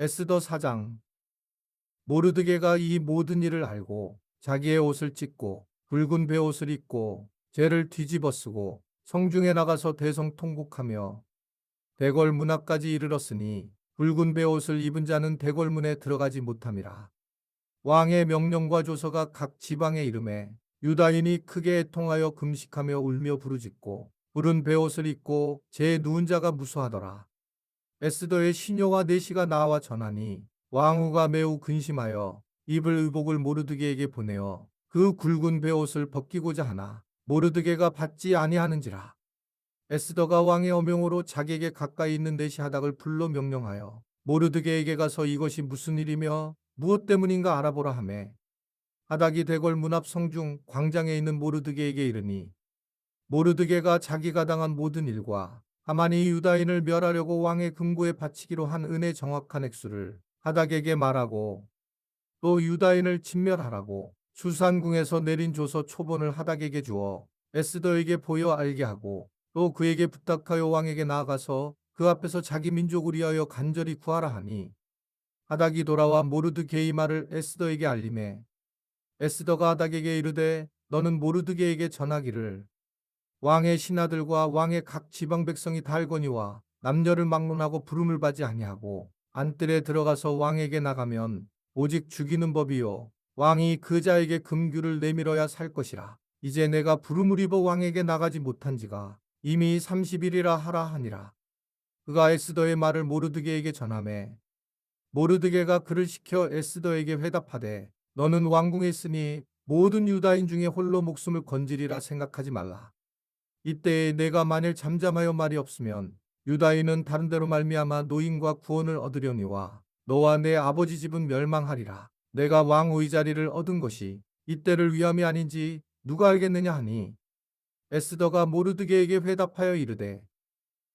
에스더 사장. 모르드게가 이 모든 일을 알고 자기의 옷을 찢고 붉은 베옷을 입고 죄를 뒤집어 쓰고 성중에 나가서 대성통곡하며 대궐 문 앞까지 이르렀으니 붉은 베옷을 입은 자는 대궐 문에 들어가지 못함이라. 왕의 명령과 조서가 각 지방에 이름에 유다인이 크게 애통하여 금식하며 울며 부르짖고 푸른 베옷을 입고 제 누운 자가 무수하더라. 에스더의 시녀와 내시가 나와 전하니 왕후가 매우 근심하여 입을 의복을 모르드게에게 보내어 그 굵은 베옷을 벗기고자 하나 모르드게가 받지 아니하는지라. 에스더가 왕의 어명으로 자기에게 가까이 있는 내시 하닥을 불러 명령하여 모르드게에게 가서 이것이 무슨 일이며 무엇 때문인가 알아보라 하매 하닥이 대궐 문 앞 성중 광장에 있는 모르드게에게 이르니 모르드게가 자기가 당한 모든 일과 하만이 유다인을 멸하려고 왕의 금고에 바치기로 한 은혜 정확한 액수를 하닥에게 말하고 또 유다인을 진멸하라고 수산궁에서 내린 조서 초본을 하닥에게 주어 에스더에게 보여 알게 하고 또 그에게 부탁하여 왕에게 나아가서 그 앞에서 자기 민족을 위하여 간절히 구하라 하니 하닥이 돌아와 모르드게의 말을 에스더에게 알림해 에스더가 하닥에게 이르되 너는 모르드게에게 전하기를 왕의 신하들과 왕의 각 지방 백성이 달거니와 남녀를 막론하고 부름을 받지 아니하고 안뜰에 들어가서 왕에게 나가면 오직 죽이는 법이요. 왕이 그 자에게 금규를 내밀어야 살 것이라. 이제 내가 부름을 입어 왕에게 나가지 못한 지가 이미 30일이라 하라 하니라. 그가 에스더의 말을 모르드게에게 전하매 모르드게가 그를 시켜 에스더에게 회답하되 너는 왕궁에 있으니 모든 유다인 중에 홀로 목숨을 건지리라 생각하지 말라. 이때에 내가 만일 잠잠하여 말이 없으면 유다인은 다른 데로 말미암아 노인과 구원을 얻으려니와 너와 내 아버지 집은 멸망하리라. 내가 왕의 자리를 얻은 것이 이때를 위함이 아닌지 누가 알겠느냐 하니 에스더가 모르드게에게 회답하여 이르되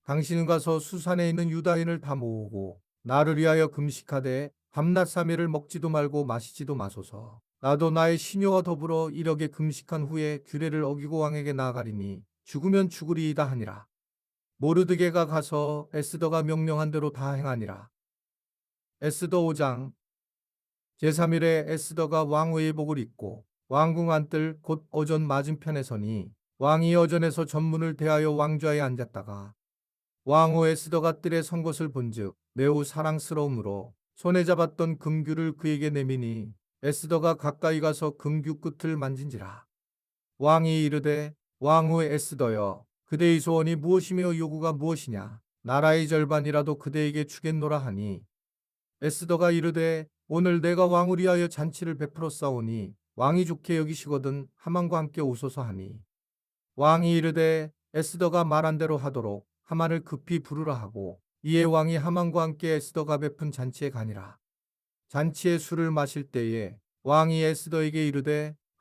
당신은 가서 수산에 있는 유다인을 다 모으고 나를 위하여 금식하되 밤낮 삼일을 먹지도 말고 마시지도 마소서. 나도 나의 시녀와 더불어 이렇게 금식한 후에 규례를 어기고 왕에게 나아가리니 죽으면 죽으리이다 하니라. 모르드게가 가서 에스더가 명령한 대로 다 행하니라. 에스더 5장 제3일에 에스더가 왕의 복을 입고 왕궁 안뜰 곧 어전 맞은편에 서니 왕이 어전에서 전문을 대하여 왕좌에 앉았다가 왕후 에스더가 뜰에 선 것을 본즉 매우 사랑스러움으로 손에 잡았던 금규를 그에게 내미니 에스더가 가까이 가서 금규 끝을 만진지라. 왕이 이르되 왕후 에스더여 그대의 소원이 무엇이며 요구가 무엇이냐? 나라의 절반이라도 그대에게 주겠노라 하니. 에스더가 이르되 오늘 내가 왕을 위하여 잔치를 베풀어 싸우니 왕이 좋게 여기시거든 하만과 함께 오소서 하니. 왕이 이르되 에스더가 말한 대로 하도록 하만을 급히 부르라 하고 이에 왕이 하만과 함께 에스더가 베푼 잔치에 가니라. 잔치에 술을 마실 때에 왕이 에스더에게 이르되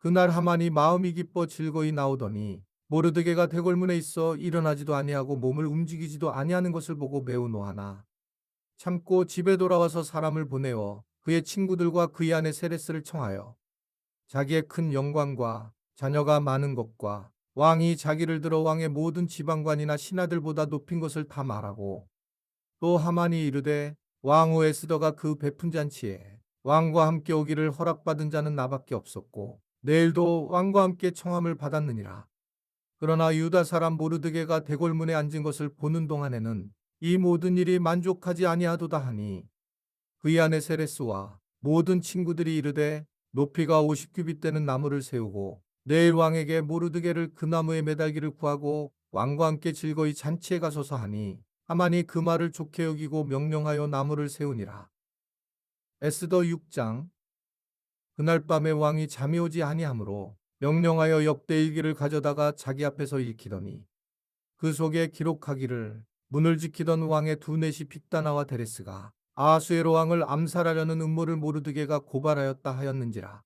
그날 하만이 마음이 기뻐 즐거이 나오더니 모르드게가 대궐문에 있어 일어나지도 아니하고 몸을 움직이지도 아니하는 것을 보고 매우 노하나 참고 집에 돌아와서 사람을 보내어 그의 친구들과 그의 아내 세레스를 청하여 자기의 큰 영광과 자녀가 많은 것과 왕이 자기를 들어 왕의 모든 지방관이나 신하들보다 높인 것을 다 말하고 또 하만이 이르되 왕후 에스더가 그 베푼 잔치에 왕과 함께 오기를 허락받은 자는 나밖에 없었고 내일도 왕과 함께 청함을 받았느니라. 그러나 유다 사람 모르드게가 대궐문에 앉은 것을 보는 동안에는 이 모든 일이 만족하지 아니하도다 하니 그의 아내 세레스와 모든 친구들이 이르되 높이가 50규빗 되는 나무를 세우고 내일 왕에게 모르드게를 그 나무에 매달기를 구하고 왕과 함께 즐거이 잔치에 가소서 하니 하만이 그 말을 좋게 여기고 명령하여 나무를 세우니라. 에스더 6장 그날 밤에 왕이 잠이 오지 아니하므로 명령하여 역대 일기를 가져다가 자기 앞에서 읽히더니 그 속에 기록하기를 문을 지키던 왕의 두 넷이 빅다나와 데레스가 아수에로 왕을 암살하려는 음모를 모르드게가 고발하였다 하였는지라.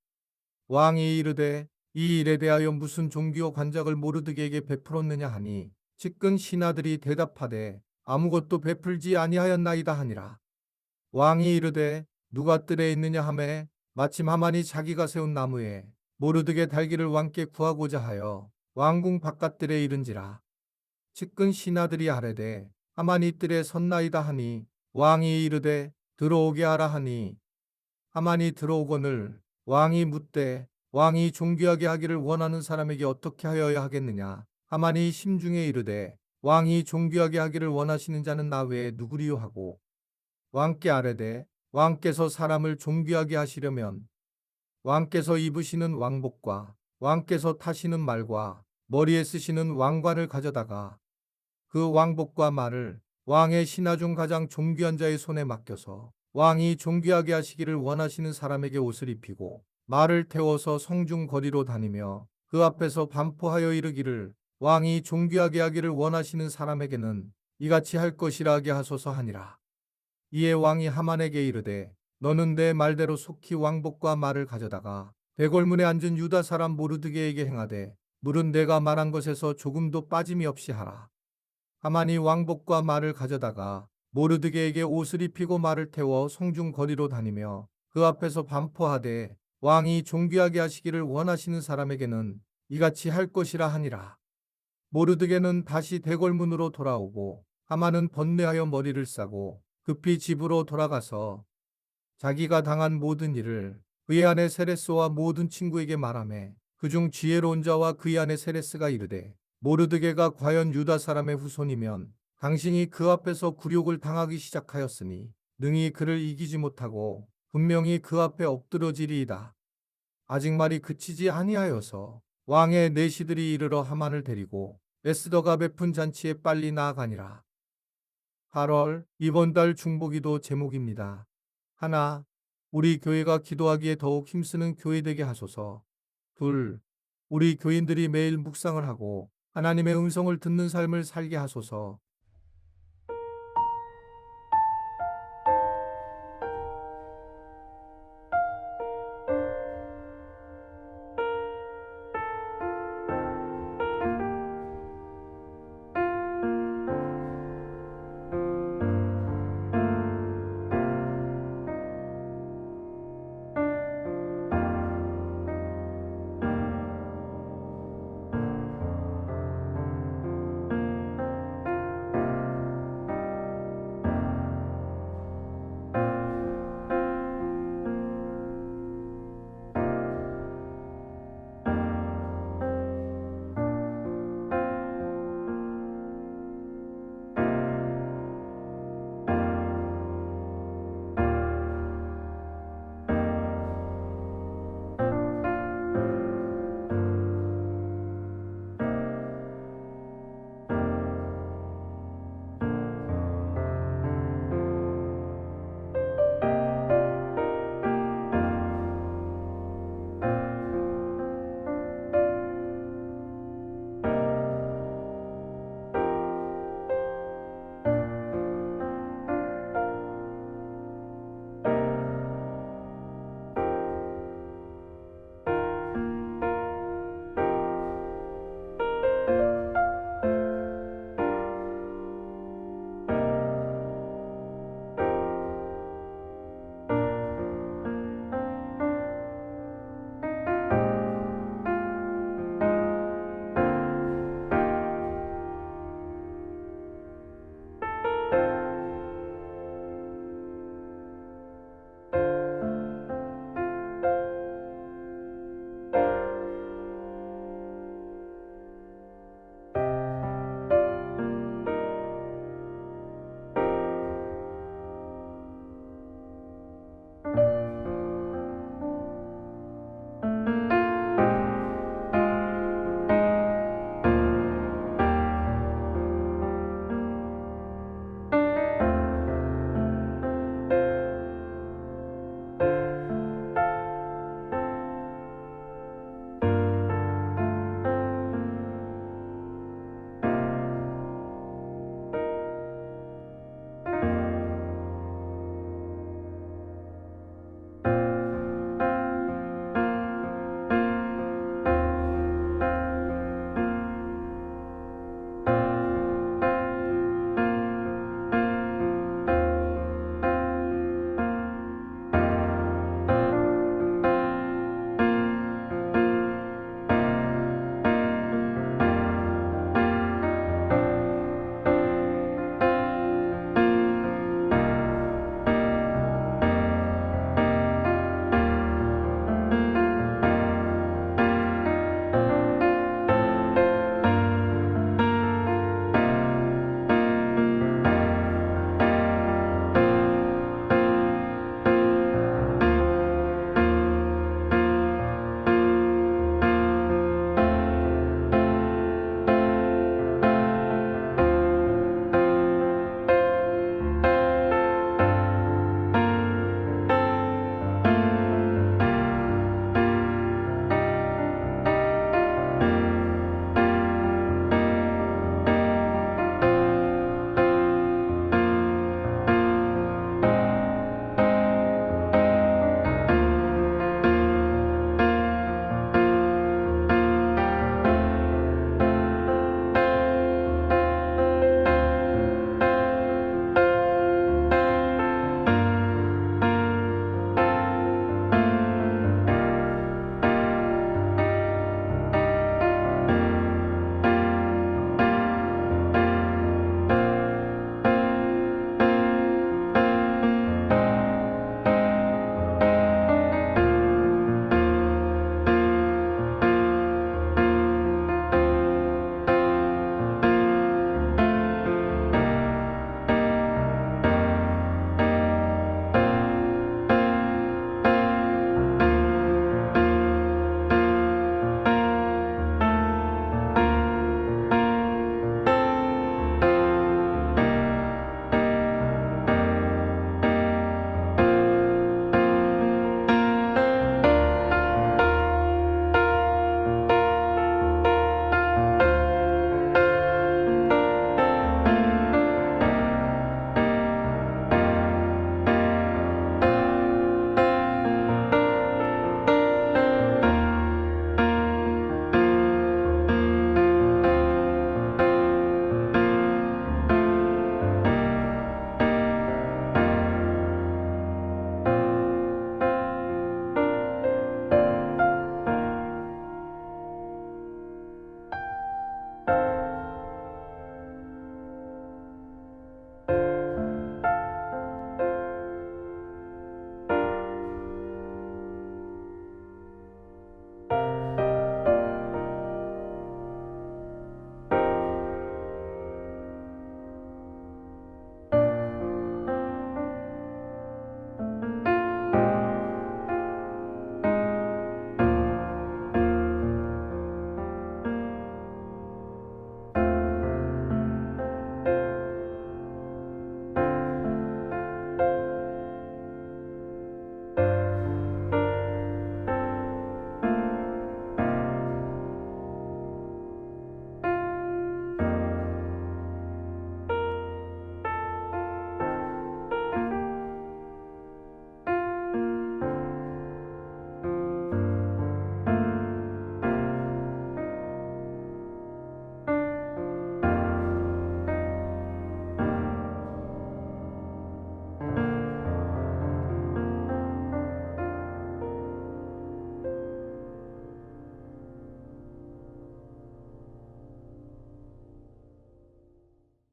왕이 이르되 이 일에 대하여 무슨 종기와 관작을 모르드게에게 베풀었느냐 하니 측근 신하들이 대답하되 아무것도 베풀지 아니하였나이다 하니라. 왕이 이르되 누가 뜰에 있느냐 하매 마침 하만이 자기가 세운 나무에 모르드게 달기를 왕께 구하고자 하여 왕궁 바깥들에 이른지라. 측근 신하들이 아뢰되 하만이 뜰에 섰나이다 하니 왕이 이르되 들어오게 하라 하니 하만이 들어오거늘 왕이 묻되 왕이 존귀하게 하기를 원하는 사람에게 어떻게 하여야 하겠느냐 하만이 심중에 이르되 왕이 존귀하게 하기를 원하시는 자는 나 외에 누구리요 하고 왕께 아뢰되 왕께서 사람을 존귀하게 하시려면 왕께서 입으시는 왕복과 왕께서 타시는 말과 머리에 쓰시는 왕관을 가져다가 그 왕복과 말을 왕의 신하 중 가장 존귀한 자의 손에 맡겨서 왕이 존귀하게 하시기를 원하시는 사람에게 옷을 입히고 말을 태워서 성중 거리로 다니며 그 앞에서 반포하여 이르기를 왕이 존귀하게 하기를 원하시는 사람에게는 이같이 할 것이라 하게 하소서 하니라. 이에 왕이 하만에게 이르되 너는 내 말대로 속히 왕복과 말을 가져다가 대궐문에 앉은 유다 사람 모르드게에게 행하되 물은 내가 말한 것에서 조금도 빠짐이 없이 하라. 하만이 왕복과 말을 가져다가 모르드게에게 옷을 입히고 말을 태워 성중 거리로 다니며 그 앞에서 반포하되 왕이 존귀하게 하시기를 원하시는 사람에게는 이같이 할 것이라 하니라. 모르드게는 다시 대궐문으로 돌아오고 하만은 번뇌하여 머리를 싸고 급히 집으로 돌아가서 자기가 당한 모든 일을 그의 아내 세레스와 모든 친구에게 말하매 그중 지혜로운 자와 그의 아내 세레스가 이르되 모르드게가 과연 유다 사람의 후손이면 당신이 그 앞에서 굴욕을 당하기 시작하였으니 능히 그를 이기지 못하고 분명히 그 앞에 엎드러지리이다. 아직 말이 그치지 아니하여서 왕의 내시들이 이르러 하만을 데리고 에스더가 베푼 잔치에 빨리 나아가니라. 8월 이번 달 중보기도 제목입니다. 하나, 우리 교회가 기도하기에 더욱 힘쓰는 교회 되게 하소서. 둘, 우리 교인들이 매일 묵상을 하고 하나님의 음성을 듣는 삶을 살게 하소서.